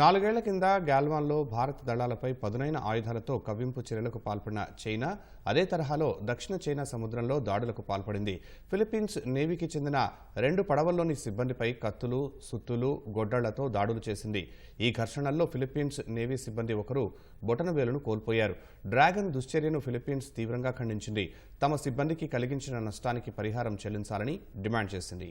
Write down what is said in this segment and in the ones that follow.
నాలుగేళ్ళ కింద గాల్వాన్లో భారత దళాలపై పదునైన ఆయుధాలతో కవ్వింపు చర్యలకు పాల్పడిన చైనా అదే తరహాలో దక్షిణ చైనా సముద్రంలో దాడులకు పాల్పడింది. ఫిలిప్పీన్స్ నేవీకి చెందిన రెండు పడవల్లోని సిబ్బందిపై కత్తులు సుత్తులు గొడ్డళ్ళతో దాడులు చేసింది. ఈ ఘర్షణల్లో ఫిలిప్పీన్స్ నేవీ సిబ్బంది ఒకరు బొటనవేలును కోల్పోయారు. డ్రాగన్ దుశ్చర్యను ఫిలిప్పీన్స్ తీవ్రంగా ఖండించింది. తమ సిబ్బందికి కలిగించిన నష్టానికి పరిహారం చెల్లించాలని డిమాండ్ చేసింది.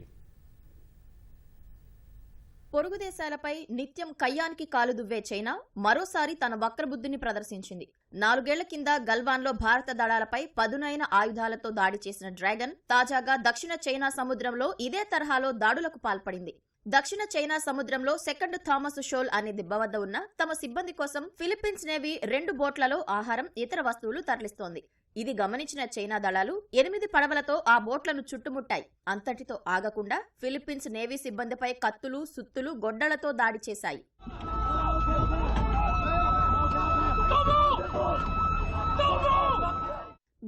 పొరుగు దేశాలపై నిత్యం కయ్యానికి కాలు దువ్వే చైనా మరోసారి తన వక్రబుద్ధిని ప్రదర్శించింది. నాలుగేళ్ళ కింద గల్వాన్లో భారత దళాలపై పదునైన ఆయుధాలతో దాడి చేసిన డ్రాగన్ తాజాగా దక్షిణ చైనా సముద్రంలో ఇదే తరహాలో దాడులకు పాల్పడింది. దక్షిణ చైనా సముద్రంలో సెకండ్ థామస్ షోల్ అనే దిబ్బ వద్ద ఉన్న తమ సిబ్బంది కోసం ఫిలిప్పీన్స్ నేవీ రెండు బోట్లలో ఆహారం ఇతర వస్తువులు తరలిస్తోంది. ఇది గమనించిన చైనా దళాలు ఎనిమిది పడవలతో ఆ బోట్లను చుట్టుముట్టాయి. అంతటితో ఆగకుండా ఫిలిప్పీన్స్ నేవీ సిబ్బందిపై కత్తులు సుత్తులు గొడ్డలతో దాడి చేశాయి.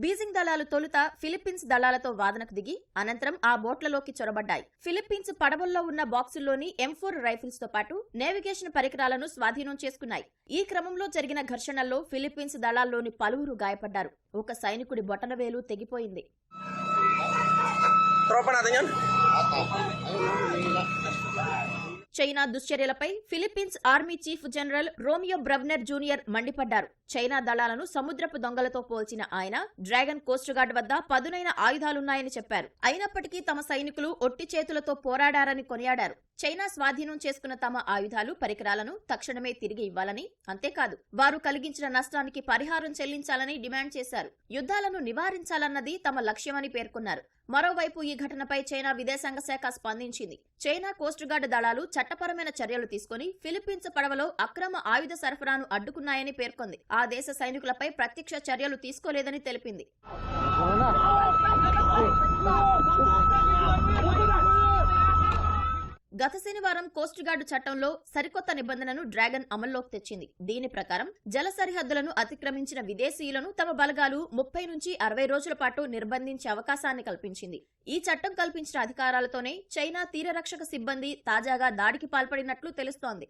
బీజింగ్ దళాలు తొలుత ఫిలిప్పీన్స్ దళాలతో వాదనకు దిగి అనంతరం ఆ బోట్లలోకి చొరబడ్డాయి. ఫిలిప్పీన్స్ పడవల్లో ఉన్న బాక్సుల్లోని ఎం ఫోర్ రైఫిల్స్తో పాటు నేవిగేషన్ పరికరాలను స్వాధీనం చేసుకున్నాయి. ఈ క్రమంలో జరిగిన ఘర్షణల్లో ఫిలిప్పీన్స్ దళాల్లోని పలువురు గాయపడ్డారు. ఒక సైనికుడి బొటనవేలు తెగిపోయింది. China దుశ్చర్యలపై Philippines army chief general Romeo Brawner junior మండిపడ్డారు. చైనా దళాలను సముద్రపు దొంగలతో పోల్చిన ఆయన డ్రాగన్ కోస్ట్ గార్డ్ వద్ద పదునైన ఆయుధాలున్నాయని చెప్పారు. అయినప్పటికీ తమ సైనికులు ఒట్టి చేతులతో పోరాడారని కొనియాడారు. చైనా స్వాధీనం చేసుకున్న తమ ఆయుధాలు పరికరాలను తక్షణమే తిరిగి ఇవ్వాలని అంతేకాదు వారు కలిగించిన నష్టానికి పరిహారం చెల్లించాలని డిమాండ్ చేశారు. యుద్ధాలను నివారించాలన్నది తమ లక్ష్యమని పేర్కొన్నారు. మరోవైపు ఈ ఘటనపై చైనా విదేశాంగ శాఖ స్పందించింది చైనా కోస్ట్ గార్డ్ దళాలు చట్టపరమైన చర్యలు తీసుకుని ఫిలిప్పీన్స్ పడవలో అక్రమ ఆయుధ సరఫరాను అడ్డుకున్నాయని పేర్కొంది ఆ దేశ సైనికులపై ప్రత్యక్ష చర్యలు తీసుకోలేదని తెలిపింది గత శనివారం కోస్ట్ గార్డు చట్టంలో సరికొత్త నిబంధనను డ్రాగన్ అమల్లోకి తెచ్చింది. దీని ప్రకారం జల సరిహద్దులను అతిక్రమించిన విదేశీయులను తమ బలగాలు ముప్పై నుంచి అరవై రోజుల పాటు నిర్బంధించే అవకాశాన్ని కల్పించింది. ఈ చట్టం కల్పించిన అధికారాలతోనే చైనా తీరరక్షక సిబ్బంది తాజాగా దాడికి పాల్పడినట్లు తెలుస్తోంది.